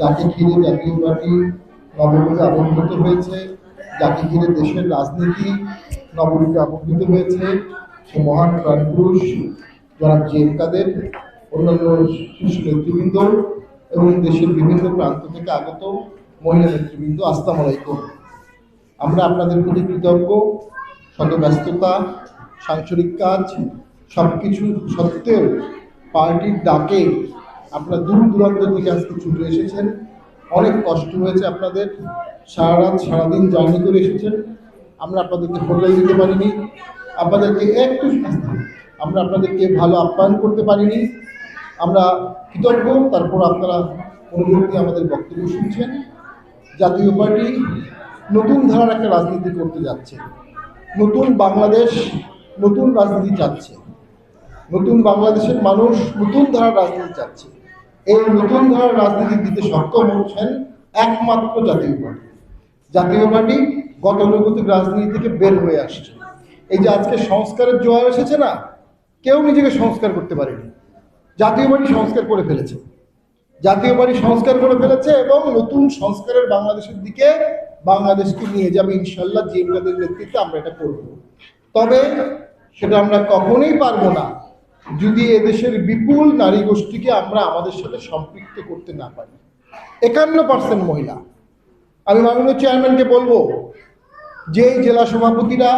যাকে ঘিরে জাতীয় পার্টি নবরূপে আবির্ভূত হয়েছে যাকে ঘিরে দেশের রাজনীতি নবরূপে আবির্ভূত হয়েছে, সে মহান প্রাণপুরুষ জনাব জেম কাদের, অন্যান্য শীর্ষ নেতৃবৃন্দ এবং দেশের বিভিন্ন প্রান্ত থেকে আগত মহিলা নেতৃবৃন্দ, আসসালামু আলাইকুম। আমরা আপনাদের প্রতি কৃতজ্ঞ শত ব্যস্ততা সাংসারিক কাজ সব কিছু সত্ত্বেও পার্টির ডাকে আপনারা দূর দূরান্ত থেকে আজকে ছুটে এসেছেন। অনেক কষ্ট হয়েছে আপনাদের। সারা রাত সারাদিন জার্নি করে এসেছেন। আমরা আপনাদেরকে হোটেল দিতে পারিনি। আপনাদেরকে একটু আমরা আপনাদেরকে ভালো আপ্যায়ন করতে পারিনি। আমরা কৃতজ্ঞ। তারপর আপনারা দিয়ে আমাদের বক্তব্য শুনছেন। জাতীয় পার্টি নতুন ধারার একটা রাজনীতি করতে যাচ্ছে। নতুন বাংলাদেশ, নতুন রাজনীতি চাচ্ছে। নতুন বাংলাদেশের মানুষ নতুন ধারার রাজনীতি চাচ্ছে। এই নতুন ধারার রাজনীতি দিতে সক্ষম হচ্ছেন একমাত্র জাতীয় পার্টি। জাতীয় পার্টি গতানুগতিক রাজনীতি থেকে বের হয়ে আসছে। এই যে আজকে সংস্কারের জোয়ার এসেছে না, কেউ নিজেকে সংস্কার করতে পারেনি। জাতীয় পার্টি সংস্কার করে ফেলেছে। জাতীয় পার্টি সংস্কার করে ফেলেছে এবং নতুন সংস্কারের বাংলাদেশের দিকে বাংলাদেশকে নিয়ে যাবে ইনশাল্লাহ জিএমকাদের নেতৃত্বে আমরা এটা করব। তবে সেটা আমরা কখনোই পারব না। যদি এদেশের বিপুল নারী গোষ্ঠীকে আমরা আমাদের সাথে সম্পৃক্ত করতে না পারি, একান্ন পার্সেন্ট মহিলা। আমি মাননীয় চেয়ারম্যানকে বলব, যে জেলা সভাপতিরা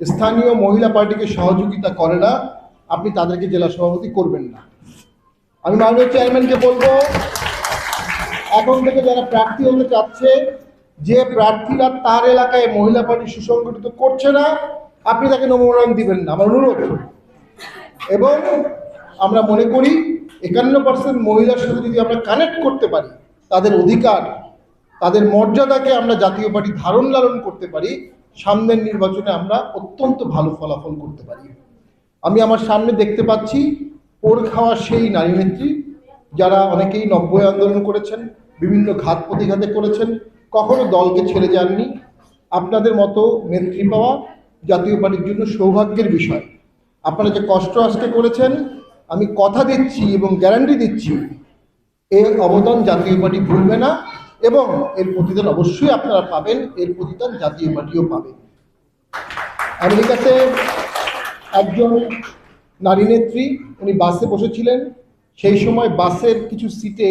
স্থানীয় মহিলা পার্টিকে সহযোগিতা করে না, আপনি তাদেরকে জেলা সভাপতি করবেন না। আমি মাননীয় চেয়ারম্যানকে বলব, এখন থেকে যারা প্রার্থী হতে চাচ্ছে, যে প্রার্থীরা তার এলাকায় মহিলা পার্টি সুসংগঠিত করছে না, আপনি তাকে নমনোনয়ন দিবেন না। আমার অনুরোধ। এবং আমরা মনে করি একান্ন পার্সেন্ট মহিলার সাথে যদি আমরা কানেক্ট করতে পারি, তাদের অধিকার, তাদের মর্যাদাকে আমরা জাতীয় পার্টি ধারণ লালন করতে পারি, সামনের নির্বাচনে আমরা অত্যন্ত ভালো ফলাফল করতে পারি। আমি আমার সামনে দেখতে পাচ্ছি পোর খাওয়া সেই নারী নেত্রী, যারা অনেকেই নব্বই আন্দোলন করেছেন, বিভিন্ন ঘাত প্রতিঘাতে করেছেন, কখনো দলকে ছেড়ে যাননি। আপনাদের মতো নেত্রী পাওয়া জাতীয় পার্টির জন্য সৌভাগ্যের বিষয়। আপনারা যে কষ্ট আজকে করেছেন, আমি কথা দিচ্ছি এবং গ্যারান্টি দিচ্ছি এর অবদান জাতীয় পার্টি ভুলবে না এবং এর প্রতিদান অবশ্যই আপনারা পাবেন, এর প্রতিদান জাতীয় পার্টিও পাবে। আমেরিকাতে একজন নারী নেত্রী, উনি বাসে বসেছিলেন, সেই সময় বাসের কিছু সিটে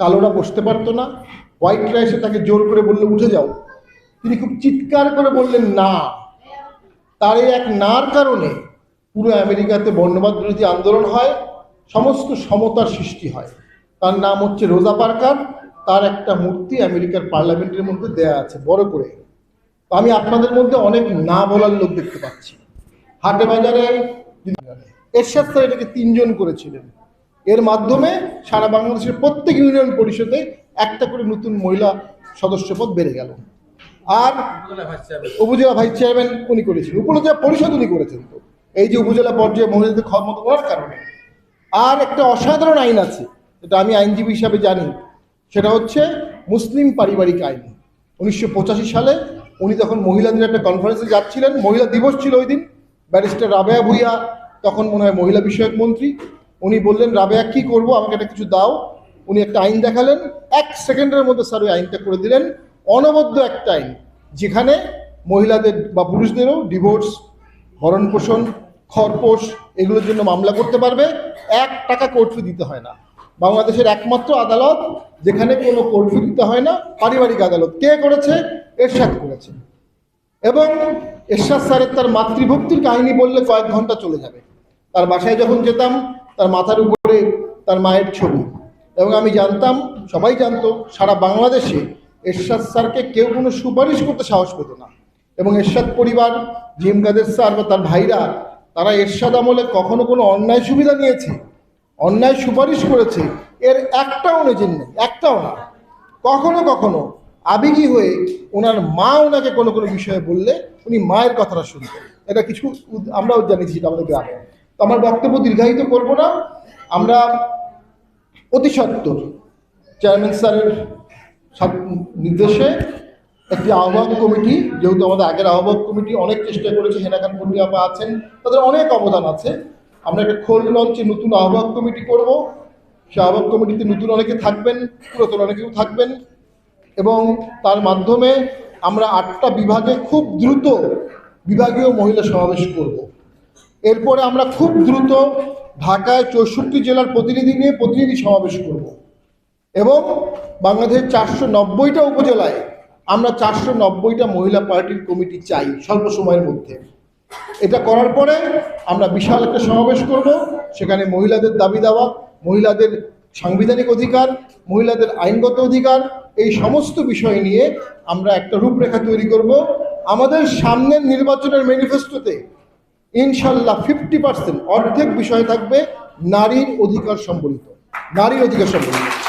কালোরা বসতে পারতো না, হোয়াইটরা এসে তাকে জোর করে বললে, উঠে যাও। তিনি খুব চিৎকার করে বললেন, না। তার এক নার কারণে পুরো আমেরিকাতে বর্ণবাদ বিরোধী আন্দোলন হয় সমস্ত সমতার সৃষ্টি হয়। তার নাম হচ্ছে রোজা পার্কার তার একটা মূর্তি আমেরিকার পার্লামেন্টের মধ্যে দেয়া আছে বড় করে। তো আমি আপনাদের মধ্যে অনেক না বলার লোক দেখতে পাচ্ছি। হাটে বাজারে এরশাদ স্যার এটাকে তিনজন করেছিলেন। এর মাধ্যমে সারা বাংলাদেশের প্রত্যেক ইউনিয়ন পরিষদে একটা করে নতুন মহিলা সদস্যপদ বেড়ে গেল। আর উপজেলা ভাইস চেয়ারম্যান উনি করেছিলেন উপজেলা পরিষদ উনি করেছেন তো। এই যে উপজেলা পর্যায়ে মহিলাদের ক্ষমতা করার কারণে। আর একটা অসাধারণ আইন আছে যেটা আমি আইনজীবী হিসাবে জানি, সেটা হচ্ছে মুসলিম পারিবারিক আইন। উনিশশো পঁচাশি সালে উনি তখন মহিলাদের একটা কনফারেন্সে যাচ্ছিলেন, মহিলা দিবস ছিল ওই দিন, ব্যারিস্টার রাবেয়া ভুইয়া, তখন মনে হয় মহিলা বিষয়ক মন্ত্রী, উনি বললেন, রাবেয়া, কি করব? আমাকে একটা কিছু দাও। উনি একটা আইন দেখালেন, এক সেকেন্ডের মধ্যে স্যার ওই আইনটা করে দিলেন। অনবদ্য একটা আইন, যেখানে মহিলাদের বা পুরুষদেরও ডিভোর্স ভরণ পোষণ খরপোষ এগুলোর জন্য মামলা করতে পারবে। এক টাকা কোর্ট ফি দিতে হয় না। বাংলাদেশের একমাত্র আদালত, যেখানে কোনো কোর্ট ফি দিতে হয় না, পারিবারিক আদালত। কে করেছে? এরশাদ করেছে। এবং এরশাদ স্যারের তার মাতৃভক্তির কাহিনী বললে কয়েক ঘণ্টা চলে যাবে। তার বাসায় যখন যেতাম, তার মাথার উপরে তার মায়ের ছবি। এবং আমি জানতাম, সবাই জানতো, সারা বাংলাদেশে এরশাদ স্যারকে কেউ কোনো সুপারিশ করতে সাহস পেত না। এবং এরশাদ পরিবার জিম কাদের স্যার বা তার ভাইরা তারা এরশাদ আমলে কখনো কোনো অন্যায় সুবিধা নিয়েছে? অন্যায় সুপারিশ করেছে? এর একটাও নেজেন নেই, একটাও না। কখনো কখনো আবেগী হয়ে ওনার মা ওনাকে কোনো কোনো বিষয়ে বললে উনি মায়ের কথাটা শুনতেন। এটা কিছু আমরাও জানিয়েছি আমাদের গ্রামে। তো আমার বক্তব্য দীর্ঘায়িত করব না। আমরা অতি সত্তর চেয়ারম্যান স্যারের নির্দেশে একটি আহ্বায়ক কমিটি, যেহেতু আমাদের আগের আহ্বায়ক কমিটি অনেক চেষ্টা করেছে হেনাকান পন্ডি আপা আছেন, তাদের অনেক অবদান আছে। আমরা একটা খোল লঞ্চে নতুন আহ্বায়ক কমিটি করব। সে আহ্বায়ক কমিটিতে নতুন অনেকে থাকবেন, পুরাতন অনেকেও থাকবেন। এবং তার মাধ্যমে আমরা আটটা বিভাগে খুব দ্রুত বিভাগীয় মহিলা সমাবেশ করব। এরপরে আমরা খুব দ্রুত ঢাকায় চৌষট্টি জেলার প্রতিনিধি নিয়ে প্রতিনিধি সমাবেশ করব। এবং বাংলাদেশের চারশো নব্বইটা উপজেলায় আমরা চারশো নব্বইটা মহিলা পার্টির কমিটি চাই স্বল্প সময়ের মধ্যে। এটা করার পরে আমরা বিশাল একটা সমাবেশ করব, সেখানে মহিলাদের দাবি দেওয়া, মহিলাদের সাংবিধানিক অধিকার, মহিলাদের আইনগত অধিকার, এই সমস্ত বিষয় নিয়ে আমরা একটা রূপরেখা তৈরি করব। আমাদের সামনের নির্বাচনের ম্যানিফেস্টোতে ইনশাল্লাহ ফিফটি পার্সেন্ট অর্ধেক বিষয় থাকবে নারীর অধিকার সম্বলিত, নারীর অধিকার সম্বলিত।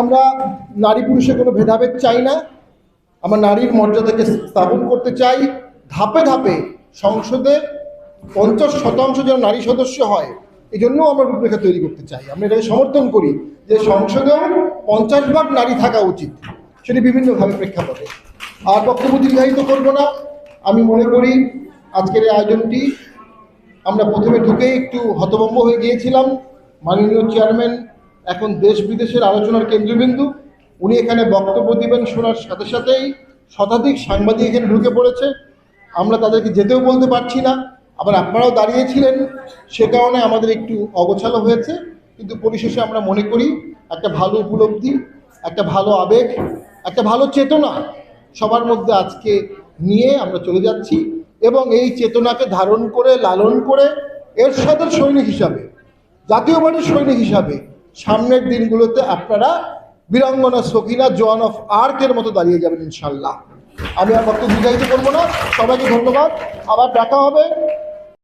আমরা নারী পুরুষের কোনো ভেদাভেদ চাই না। আমরা নারীর মর্যাদাকে স্থাপন করতে চাই। ধাপে ধাপে সংসদে পঞ্চাশ শতাংশ যেন নারী সদস্য হয় এই জন্য আমরা রূপরেখা তৈরি করতে চাই। আমরা এটাকে সমর্থন করি যে সংসদেও পঞ্চাশ ভাগ নারী থাকা উচিত, সেটি বিভিন্নভাবে প্রেক্ষাপটে। আর বক্তব্য দীর্ঘায়িত করব না। আমি মনে করি আজকের এই আয়োজনটি আমরা প্রথমে ঢুকেই একটু হতভম্ব হয়ে গিয়েছিলাম। মাননীয় চেয়ারম্যান এখন দেশ বিদেশের আলোচনার কেন্দ্রবিন্দু। উনি এখানে বক্তব্য দিবেন শোনার সাথে সাথেই শতাধিক সাংবাদিক এখানে ঢুকে পড়েছে। আমরা তাদেরকে যেতেও বলতে পারছি না। আবার আপনারাও দাঁড়িয়েছিলেন, সে কারণে আমাদের একটু অগোছালো হয়েছে। কিন্তু পরিশেষে আমরা মনে করি, একটা ভালো উপলব্ধি, একটা ভালো আবেগ, একটা ভালো চেতনা সবার মধ্যে আজকে নিয়ে আমরা চলে যাচ্ছি এবং এই চেতনাকে ধারণ করে, লালন করে এর সাথে সৈনিক হিসাবে জাতীয় পার্টির সৈনিক হিসাবে সামনের দিনগুলোতে আপনারা বীরাঙ্গনা সকিনা জোয়ান অফ আর্কের মতো দাঁড়িয়ে যাবেন ইনশাল্লাহ। আমি আর বক্তব্য দীর্ঘায়িত করব না। সবাইকে ধন্যবাদ। আবার দেখা হবে।